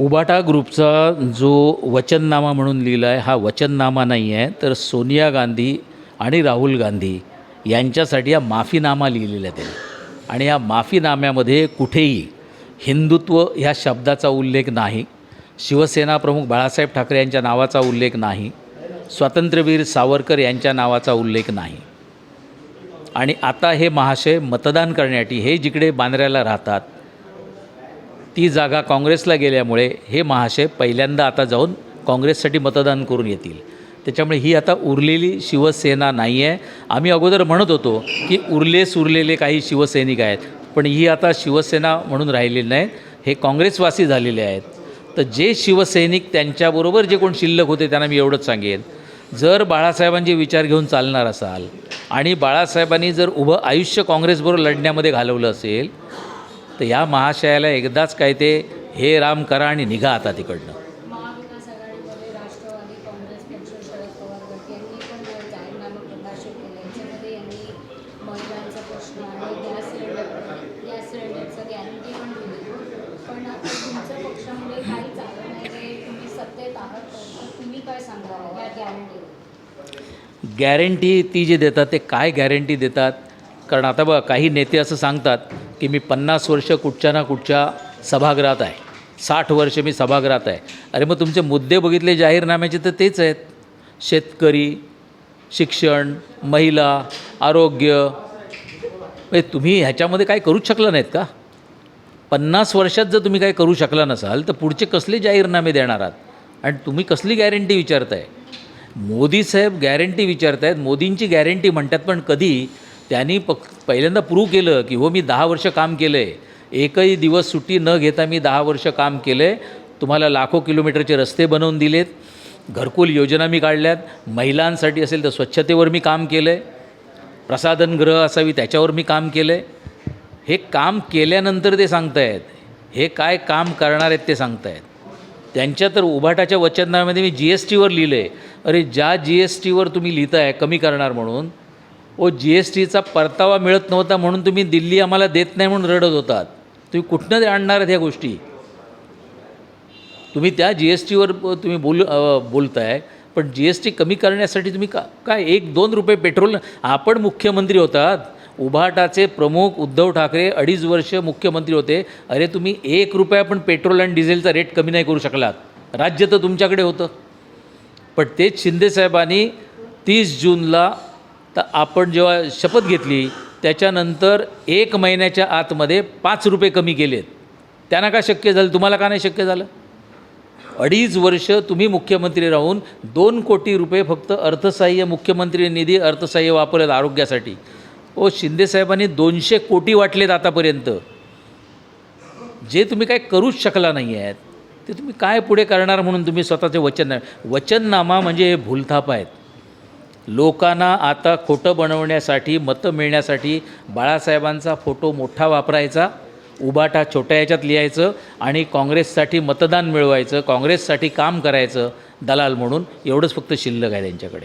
उबाटा ग्रुपचा जो वचननामा म्हणून लिहिला आहे हा वचननामा नाही आहे तर सोनिया गांधी आणि राहुल गांधी यांच्यासाठी हा माफीनामा लिहिलेला आहे त्यांनी. आणि या माफीनाम्यामध्ये कुठेही हिंदुत्व ह्या शब्दाचा उल्लेख नाही शिवसेना प्रमुख बाळासाहेब ठाकरे यांच्या नावाचा उल्लेख नाही स्वातंत्र्यवीर सावरकर यांच्या नावाचा उल्लेख नाही. आणि आता हे महाशय मतदान करण्यासाठी हे जिकडे बांद्र्याला राहतात ती जागा काँग्रेसला गेल्यामुळे हे महाशय पहिल्यांदा आता जाऊन काँग्रेससाठी मतदान करून येतील. त्याच्यामुळे ही आता उरलेली शिवसेना नाही आहे आम्ही अगोदर म्हणत होतो की उरले सुरलेले काही शिवसैनिक आहेत पण ही आता शिवसेना म्हणून राहिलेली नाहीत हे काँग्रेसवासी झालेले आहेत. तर जे शिवसैनिक त्यांच्याबरोबर जे कोण शिल्लक होते त्यांना मी एवढंच सांगेन. जर बाळासाहेबांचे विचार घेऊन चालणार असाल आणि बाळासाहेबांनी जर उभं आयुष्य काँग्रेसबरोबर लढण्यामध्ये घालवलं असेल तर या महाशयाला एकदाच काय ते हे राम करा आणि निघा आता तिकडनं. गॅरंटी गॅरंटी ती जी देतात ते काय गॅरंटी देतात? कारण आता बघा काही नेते असं सांगतात की मी पन्नास वर्ष कुठच्या ना कुठच्या सभागृहात आहे. साठ वर्ष मी सभागृहात आहे. अरे मग तुमचे मुद्दे बघितले जाहीरनाम्याचे तर तेच आहेत. शेतकरी शिक्षण महिला आरोग्य. म्हणजे तुम्ही ह्याच्यामध्ये काय करूच शकला नाहीत का? पन्नास वर्षात जर तुम्ही काय करू शकला नसाल तर पुढचे कसले जाहीरनामे देणार आहात? आणि तुम्ही कसली गॅरंटी विचारताय? मोदी साहेब गॅरंटी विचारतायत मोदींची गॅरंटी म्हणतात पण कधी त्यांनी पक पहिल्यांदा प्रूव्ह केलं की हो मी दहा वर्ष काम केलं आहे एकही दिवस सुट्टी न घेता मी दहा वर्ष काम केलं आहे तुम्हाला लाखो किलोमीटरचे रस्ते बनवून दिलेत. घरकुल योजना मी काढल्यात. महिलांसाठी असेल तर स्वच्छतेवर मी काम केलं आहे प्रसाधनगृह असावी त्याच्यावर मी काम केलं आहे हे काम केल्यानंतर ते सांगतायत. हे काय काम करणार आहेत ते सांगतायत. त्यांच्या तर उभाटाच्या वचननाम्यामध्ये मी जी एस टीवर लिहिलं आहे अरे ज्या जी एस टीवर तुम्ही लिहिताय कमी करणार म्हणून ओ जी एस टीचा परतावा मिळत नव्हता म्हणून तुम्ही दिल्ली आम्हाला देत नाही म्हणून रडत होतात. तुम्ही कुठनं ते आणणार आहेत ह्या गोष्टी? तुम्ही त्या जी एस टीवर तुम्ही बोल बोलताय पण जी एस टी कमी करण्यासाठी तुम्ही का काय एक दोन रुपये पेट्रोल आपण मुख्यमंत्री होतात. उभाटाचे प्रमुख उद्धव ठाकरे अडीच वर्ष मुख्यमंत्री होते. अरे तुम्ही एक रुपया पण पेट्रोल आणि डिझेलचा रेट कमी नाही करू शकलात. राज्य तर तुमच्याकडे होतं. पण तेच शिंदेसाहेबांनी तीस जूनला तर आपण जेव्हा शपथ घेतली त्याच्यानंतर एक महिन्याच्या आतमध्ये पाच रुपये कमी केलेत. त्यांना का शक्य झालं? तुम्हाला का नाही शक्य झालं? अडीच वर्ष तुम्ही मुख्यमंत्री राहून दोन कोटी रुपये फक्त अर्थसहाय्य मुख्यमंत्री निधी अर्थसहाय्य वापरलेत आरोग्यासाठी. ओ शिंदेसाहेबांनी दोनशे कोटी वाटलेत आतापर्यंत. जे तुम्ही काय करूच शकला नाही आहेत ते तुम्ही काय पुढे करणार म्हणून तुम्ही स्वतःचे वचन वचननामा म्हणजे हे भूलथाप आहेत. लोकांना आता खोटं बनवण्यासाठी मतं मिळण्यासाठी बाळासाहेबांचा फोटो मोठा वापरायचा उबाटा छोट्या याच्यात लिहायचं आणि काँग्रेससाठी मतदान मिळवायचं काँग्रेससाठी काम करायचं दलाल म्हणून एवढंच फक्त शिल्लक आहे त्यांच्याकडे.